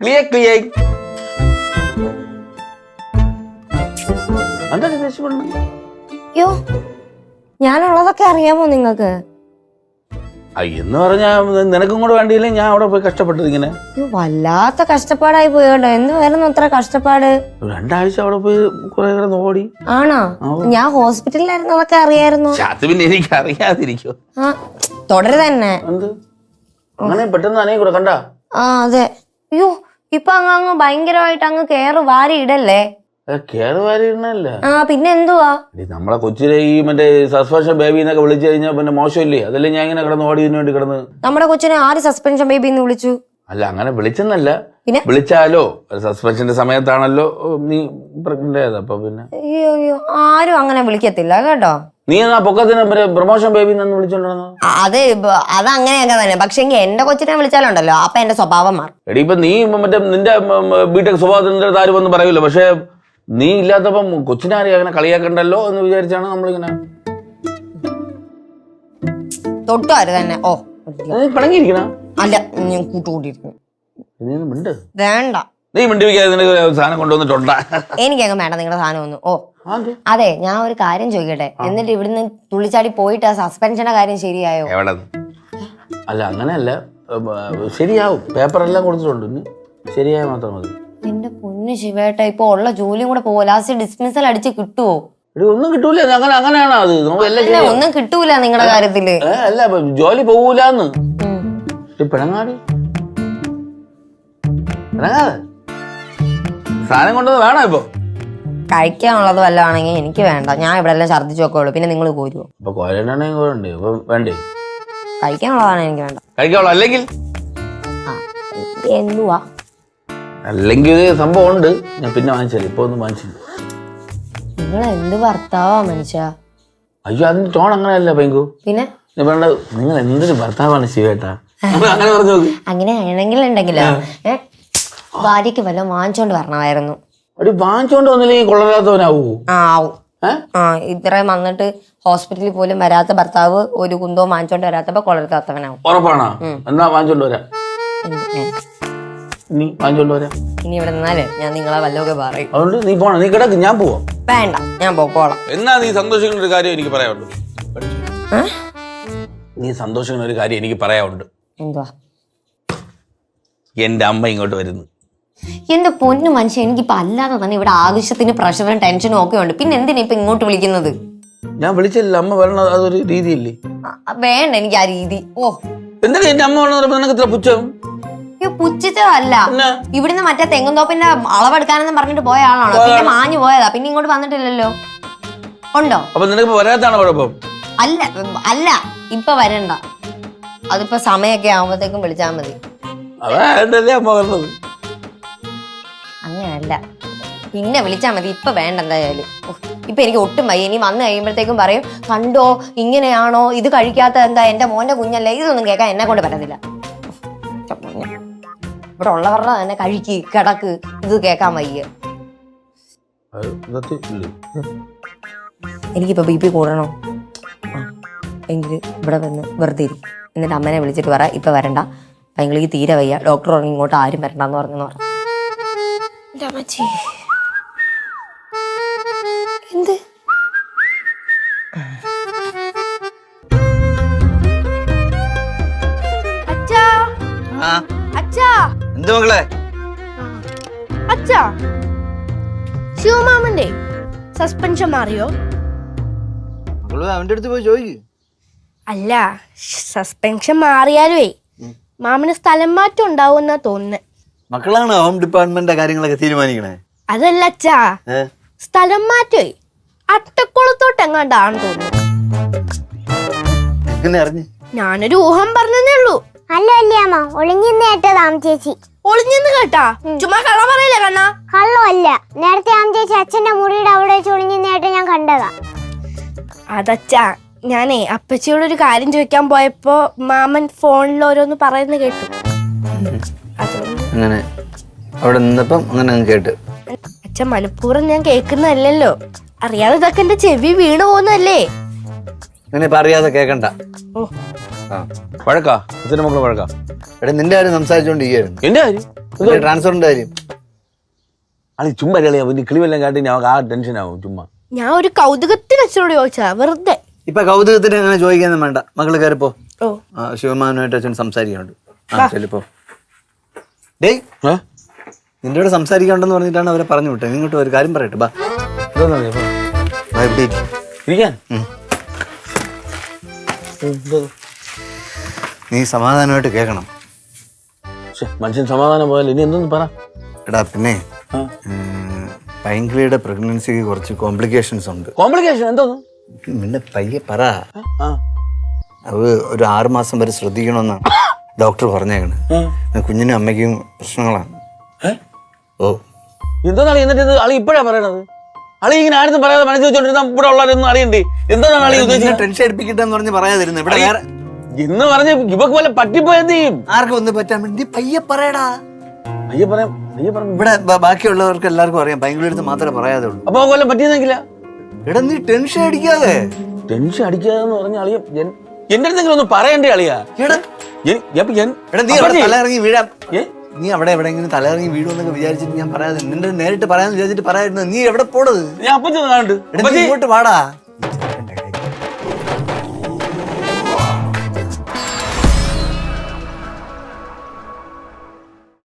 Clear clear. എന്താ ദേഷ്യപ്പെടുന്നത് അയ്യോ ഞാനുള്ളതൊക്കെ അറിയാമോ നിങ്ങക്ക് ആ, എന്ന് പറഞ്ഞാ നിനക്കും കൂടെ വേണ്ടിയില്ലേ ഞാൻ അവിടെ പോയി കഷ്ടപ്പെട്ടത് ഇങ്ങനെ അയ്യോ വല്ലാത്ത കഷ്ടപ്പാടായി പോയി കേട്ടോ വരുന്നു അത്ര കഷ്ടപ്പാട്. രണ്ടാഴ്ച അവിടെ പോയി കുറെ നേരം ഓടി. ആണോ? ഞാൻ ഹോസ്പിറ്റലിലായിരുന്നതൊക്കെ അറിയായിരുന്നു? പക്ഷെ അത് പിന്നെ എനിക്ക് അറിയാതിരിക്കോ ആ തുടര് തന്നെ. എന്ത്? അങ്ങനെ പെട്ടെന്ന് അനേ കൂടെ കണ്ട? ആ അതെ. അയ്യോ ഇപ്പൊ അങ്ങ് അങ്ങ് ഭയങ്കരമായിട്ട് അങ്ങ് കെയർ വാരി ഇടല്ലേ? ആ പിന്നെ എന്തുവാ? നമ്മളെ കൊച്ചിലെ ഈ മറ്റേ സസ്പെൻഷൻ ബേബി എന്നൊക്കെ വിളിച്ചു കഴിഞ്ഞാൽ പിന്നെ മോശമില്ലേ? അതല്ലേ ഞാൻ ഇങ്ങനെ കിടന്ന് ഓടിയതിനു വേണ്ടി കിടന്ന്? നമ്മുടെ കൊച്ചിനെ ആര് സസ്പെൻഷൻ ബേബി എന്ന് വിളിച്ചു? അല്ല അങ്ങനെ വിളിച്ചെന്നല്ല. പിന്നെ? വിളിച്ചാലോ? സസ്പെൻഷന്റെ സമയത്താണല്ലോ നീ പ്രഗ്നന്റ് ആയത്. അപ്പൊ പിന്നെ? അയ്യോ അയ്യോ ആരും അങ്ങനെ വിളിക്കത്തില്ല കേട്ടോ. നീ എന്നാ പൊക്കത്തിന് പ്രൊമോഷൻ ബേബി എന്ന് വിളിച്ചോണ്ടിരുന്നത്? ആ, അത് അത് അങ്ങനെയൊക്കെ തന്നെ. പക്ഷെ എന്റെ കൊച്ചിനെ വിളിച്ചാലുണ്ടല്ലോ. അപ്പൊ എന്റെ സ്വഭാവം മാറും. എടി ഇപ്പൊ നീ മറ്റേ നിന്റെ ബിടെക് സ്വഭാവത്തിന്റെ താരം ഒന്നും പറയൂല. പക്ഷെ നീ ഇല്ലാത്തപ്പം കൊച്ചിനാരെ അങ്ങനെ കളിയാക്കണ്ടല്ലോ എന്ന് വിചാരിച്ചാണ് നമ്മളിങ്ങനെ തൊട്ടുമാര് തന്നെ? ഓ പിണങ്ങിയിരിക്കണ? അല്ല ഞാൻ കൂട്ടുകൂട്ടിയിരിക്കുന്നു. വേണ്ട. നീ മിണ്ടി വയ്ക്കാതെ നിനക്ക് സാധനം കൊണ്ടുവന്നിട്ടുണ്ടാ? എനിക്കങ്ങ് വേണ്ട നിങ്ങളുടെ സാധനം ഒന്നും. ഓ? അതെ ഞാൻ ഒരു കാര്യം ചോദിക്കട്ടെ? എന്നിട്ട് ഇവിടുന്ന് തുള്ളിച്ചാടി പോയിട്ട് ആ സസ്പെൻഷന്റെ കാര്യം ശരിയായോ? എവിടെ അല്ല അങ്ങനെയല്ല. ശരിയാവും. പേപ്പറെല്ലാം കൊടുത്തിട്ടുണ്ട്. ശരിയായ മാത്രം മതി. എന്റെ പൊന്നു ശിവേട്ട ഇപ്പൊ ഉള്ള ജോലിയും കൂടെ പോവോ? ലാസ്റ്റ് ഡിസ്മിസൽ അടിച്ച് കിട്ടുവോ? എടി ഒന്നും കിട്ടൂല. അങ്ങനെ അങ്ങനെയാണോ അത്. ഒന്നും കിട്ടൂല നിങ്ങളുടെ കാര്യത്തിൽ. അല്ല ജോലി പോകൂലെന്ന്. പിണങ്ങാടി. പിണങ്ങാതെ. സാധനം കൊണ്ടുവന്ന് വേണോ ഇപ്പൊ? കഴിക്കാനുള്ളത് വല്ലതാണെങ്കിൽ എനിക്ക് വേണ്ട. ഞാൻ ഇവിടെ എല്ലാം ഛർദ്ദിച്ചു ഒക്കെ ഉള്ളൂ. പിന്നെ നിങ്ങൾ കോരുവോ? വേണ്ടേ? കഴിക്കാനുള്ളതാണ് എനിക്ക് വേണ്ട. കഴിക്കാവുള്ളൂ. അല്ലെങ്കിൽ? ആ ഇത് എന്തുവാ? അല്ലെങ്കിൽ ഒരു സംഭവം ഉണ്ട് ഞാൻ പിന്നെ വാങ്ങിച്ചാൽ ഇപ്പൊ ഒന്നും വാങ്ങിച്ചില്ല. നിങ്ങൾ എന്ത് ഭർത്താവാ മനുഷ്യ? അയ്യോ അതിന്റെ ടോൺ അങ്ങനെയല്ല പെങ്കു. പിന്നെ? ഞാൻ പറഞ്ഞത് നിങ്ങൾ എന്തൊരു ഭർത്താവാണ് ശിവേട്ടാ? അങ്ങനെ പറഞ്ഞു നോക്ക് അങ്ങനെ ആണെങ്കിൽ ഉണ്ടെങ്കിലോ ഏ? ഭാര്യക്ക് വല്ലതും വാങ്ങിച്ചോണ്ട് വരണമായിരുന്നു. ഒരു വാങ്ങിച്ചോണ്ട് വന്നില്ലെങ്കിൽ കൊള്ളരാത്തവനാവൂ? ആ ആവും ആ ഇത്രയും വന്നിട്ട് ഹോസ്പിറ്റലിൽ പോലും വരാത്ത ഭർത്താവ് ഒരു കുന്തവും വാങ്ങിച്ചോണ്ട് വരാത്തപ്പോ കൊളർത്താത്തവനാവും ഉറപ്പാണോ? എന്നാ വാങ്ങിച്ചോണ്ട് വരാം. നീ വാങ്ങിച്ചോണ്ട് വരാം. ഇനി ഇവിടെ നിന്നാലേ ഞാൻ നിങ്ങളെ വല്ലതൊക്കെ പറയും. അതുകൊണ്ട് നീ പോണം? നീ കിടക്ക് ഞാൻ പോവാം. വേണ്ട ഞാൻ പോക്കോളാം. എന്നാ നീ സന്തോഷിക്കുന്ന ഒരു കാര്യം എനിക്ക് പറയാനുണ്ട്. ഏ? നീ സന്തോഷിക്കുന്ന ഒരു കാര്യം എനിക്ക് പറയാനുണ്ട്. എന്തുവാ? എന്റെ അമ്മ ഇങ്ങോട്ട് വരുന്നു. എന്റെ പൊന്നു മനുഷ്യൻ എനിക്കിപ്പോ അല്ലാതെ തന്നെ ഇവിടെ ആവശ്യത്തിന് പ്രഷറും ടെൻഷനും ഒക്കെ ഉണ്ട്. പിന്നെ എന്തിനാ ഇപ്പൊ ഇങ്ങോട്ട് വിളിക്കുന്നത്? ഞാൻ വിളിച്ചില്ല. അമ്മ വരണ അതൊരു രീതിയില്ലേ? അ- വേണ്ട എനിക്ക് ആ രീതി. ഓ. എന്തിനാ എന്റെ അമ്മ പറയുമ്പോ നിനക്ക് ഇത്ര പുച്ഛം? അയ്യോ പുച്ഛിച്ചതല്ല. എന്നാ ഇവിടുന്ന് മറ്റേ തെങ്ങുംതോപ്പിന്റെ അളവെടുക്കാനെന്ന് പറഞ്ഞിട്ട് പോയ ആളാണോ? പിന്നെ മാഞ്ഞു പോയതാ. പിന്നെ ഇങ്ങോട്ട് വന്നിട്ടില്ലല്ലോ. ഉണ്ടോ? അപ്പൊ നിനക്ക് വരാത്താണ് കുഴപ്പം? അല്ല അല്ല. ഇപ്പൊ വരണ്ട. അതിപ്പോ സമയൊക്കെ ആവുമ്പത്തേക്കും വിളിച്ചാൽ മതി. അതാണ്ടല്ലേ അമ്മ വരണത്? ഇല്ല. പിന്നെ വിളിച്ചാൽ മതി ഇപ്പൊ വേണ്ട എന്തായാലും. ഇപ്പൊ എനിക്ക് ഒട്ടും വയ്യ. ഇനി വന്നു കഴിയുമ്പോഴത്തേക്കും പറയും കണ്ടോ ഇങ്ങനെയാണോ? ഇത് കഴിക്കാത്ത എന്താ? എന്റെ മോന്റെ കുഞ്ഞല്ലേ? ഇതൊന്നും കേൾക്കാൻ എന്നെ കൊണ്ട് പറ്റത്തില്ല. ഇവിടെ ഉള്ളവരുടെ തന്നെ കഴിക്ക് കിടക്ക്. ഇത് കേൾക്കാൻ വയ്യ. എനിക്കിപ്പോ ബി പി കൂടണോ? എങ്കിൽ ഇവിടെ വന്ന് വെറുതെ ഇരിക്കും. എന്നിട്ട് അമ്മനെ വിളിച്ചിട്ട് പറ ഇപ്പൊ വരണ്ട. ഭയങ്കര തീരെ വയ്യ. ഡോക്ടർ ഇങ്ങോട്ട് ആരും വരണ്ടെന്ന് പറഞ്ഞെന്ന് പറഞ്ഞു എന്റെ അമ്മച്ചി. എന്ത്? അച്ഛാ. ആ. അച്ഛാ. എന്ത് മകളെ അച്ഛാ. ശിവമാമന്റെ സസ്പെൻഷൻ മാറിയോ? അവന്റെ അടുത്ത് പോയി ചോദിക്കു. അല്ല സസ്പെൻഷൻ മാറിയാലേ മാമന് സ്ഥലം മാറ്റം ഉണ്ടാവും എന്നാ തോന്നുന്നത് മക്കളാണ് ഹോം ഡിപ്പാർട്ട്മെന്റിന്റെ കാര്യങ്ങളൊക്കെ തീരുമാനിക്കണേ? അതല്ല അച്ഛാ. ഏ? സ്ഥലം മാറ്റേ. അട്ടക്കുളത്തോട്ട് എങ്ങാണ്ടാണ് തോന്നുന്നു. എങ്ങനെ അറിഞ്ഞ്? ഞാനൊരു ഊഹം പറഞ്ഞതേ ഉള്ളൂ. അല്ല വല്യമ്മ ഒളിഞ്ഞിന്ന് കേട്ടതാം ചേച്ചി. ഒളിഞ്ഞിന്ന് കേട്ടാ? ചുമ്മാ കള്ള പറയില്ല കണ്ണാ? കള്ളമല്ല നേരത്തെ ആം ചേച്ചി അച്ഛന്റെ മുറിയുടെ അവിടെ വെച്ച് ഒളിഞ്ഞിന്ന് കേട്ട് ഞാൻ കണ്ടതാ. അതച്ഛാ ഞാനേ അപ്പച്ചിയോടൊരു കാര്യം ചോദിക്കാൻ പോയപ്പോ മാമൻ ഫോണിൽ ഓരോന്ന് പറയുന്ന കേട്ടു. അങ്ങനെ അവിടെ നിന്നപ്പം അങ്ങനെ അങ്ങ് കേട്ട്. അച്ഛൻ മനഃപൂർവം ഞാൻ കേൾക്കുന്നതല്ലല്ലോ. അറിയാതെ ഇതൊക്കെ എന്റെ ചെവി വീണു പോകുന്നല്ലേ അങ്ങനെ ഇപ്പൊ അറിയാതെ കേക്കണ്ട. ഓ. ആ. വഴക്കാ? അച്ഛന്റെ മക്കൾ വഴക്കാ? എടാ നിന്റെ കാര്യം സംസാരിച്ചോണ്ടിരിക്കുന്നു എന്റെ കാര്യം? ട്രാൻസ്ഫറിന്റെ കാര്യം. അളി ചുമ്മാ കിളിവെല്ലാം കാട്ടി ഞാൻ ആ ടെൻഷൻ ആവും ചുമ്മാ. ഞാൻ ഒരു കൗതുകത്തിന് അച്ഛനോട് ചോദിച്ചാ വെറുതെ. ഇപ്പൊ കൗതുകത്തിന് അങ്ങനെ ചോദിക്കാനും വേണ്ട. മകൾ കയറിപ്പോ ഓ. ആ, ശിവമാനുമായിട്ട് അച്ഛൻ സംസാരിക്കാനുണ്ട് ആ ചെല്ലിപ്പോ ഡേയ് നിന്റെ കൂടെ സംസാരിക്കണ്ടെന്ന് പറഞ്ഞിട്ടാണ് അവരെ പറഞ്ഞു വിട്ടത്. ഇങ്ങോട്ട് ഒരു കാര്യം പറയട്ടെ ബാ. ഇതെന്താ നീ ബാ, ഇവിടെ ഇരിക്ക്. ഇരിക്കാൻ? നീ സമാധാനമായിട്ട് കേൾക്കണം. ശ്ശെ, മനുഷ്യൻ സമാധാനം പോയാൽ ഇനി എന്തെന്ന് പറ? എടാ പിന്നെ ആ. ഉം, പൈങ്കിളിയുടെ പ്രഗ്നൻസിക്ക് കുറച്ച് കോംപ്ലിക്കേഷൻസ് ഉണ്ട്. കോംപ്ലിക്കേഷൻ എന്തോന്നു പിന്നെ പയ്യെ പറ. ആ. അത് ഒരു ആറുമാസം വരെ ശ്രദ്ധിക്കണമെന്നാണ് ഡോക്ടർ പറഞ്ഞേക്കണ്. കുഞ്ഞിനും അമ്മയ്ക്കും പ്രശ്നങ്ങളാണ്. ഓ. എന്താണ് എന്നിട്ട് ഇത് അളി ഇപ്പോഴാ പറയണത്? അളി ഇങ്ങനെ ആരും പറയാതെ മനസ്സിൽ വെച്ചോണ്ടിരുന്ന ഇവിടെ ഉള്ളവരൊന്നും അറിയണ്ടേ എന്താണ് അളി ഉദ്ദേശിച്ചത് ടെൻഷൻ എടുപ്പിക്കട്ടെന്ന് പറഞ്ഞ് പറയാതിരുന്നു. ഇവിടെ വേറെ ഇന്ന് പറഞ്ഞ് ഇവക്ക് പോലെ പറ്റിപ്പോയ എന്ത് ചെയ്യും? ആർക്കും ഒന്നും പറ്റാൻ വേണ്ടി പയ്യെ പറയടാ. പയ്യെ പറയാം പയ്യെ പറയാം. ഇവിടെ ബാക്കി ബാക്കിയുള്ളവർക്ക് എല്ലാവർക്കും അറിയാം. അടുത്ത് മാത്രമേ പറയാതെ ഉള്ളൂ അപ്പൊ പോലെ പറ്റിയെന്നെങ്കില? എടാ നീ ടെൻഷൻ അടിക്കാതെ. ടെൻഷൻ അടിക്കാതെന്ന് പറഞ്ഞ അളിയ എന്റെ അടുത്തെങ്കിലും ഒന്ന് പറയണ്ടേ അളിയാ? എടാ തലയിറങ്ങി വീഴാം. ഏ? നീ അവിടെ എവിടെയെങ്കിലും തലയിറങ്ങി വീഴുമെന്നൊക്കെ വിചാരിച്ചിട്ട് ഞാൻ പറയാതെ നിന്റെ നേരിട്ട് പറയാന്ന് വിചാരിച്ചിട്ട് പറയായിരുന്നു. നീ എവിടെ പോണത്? ഞാൻ ഇങ്ങോട്ട് വാടാ.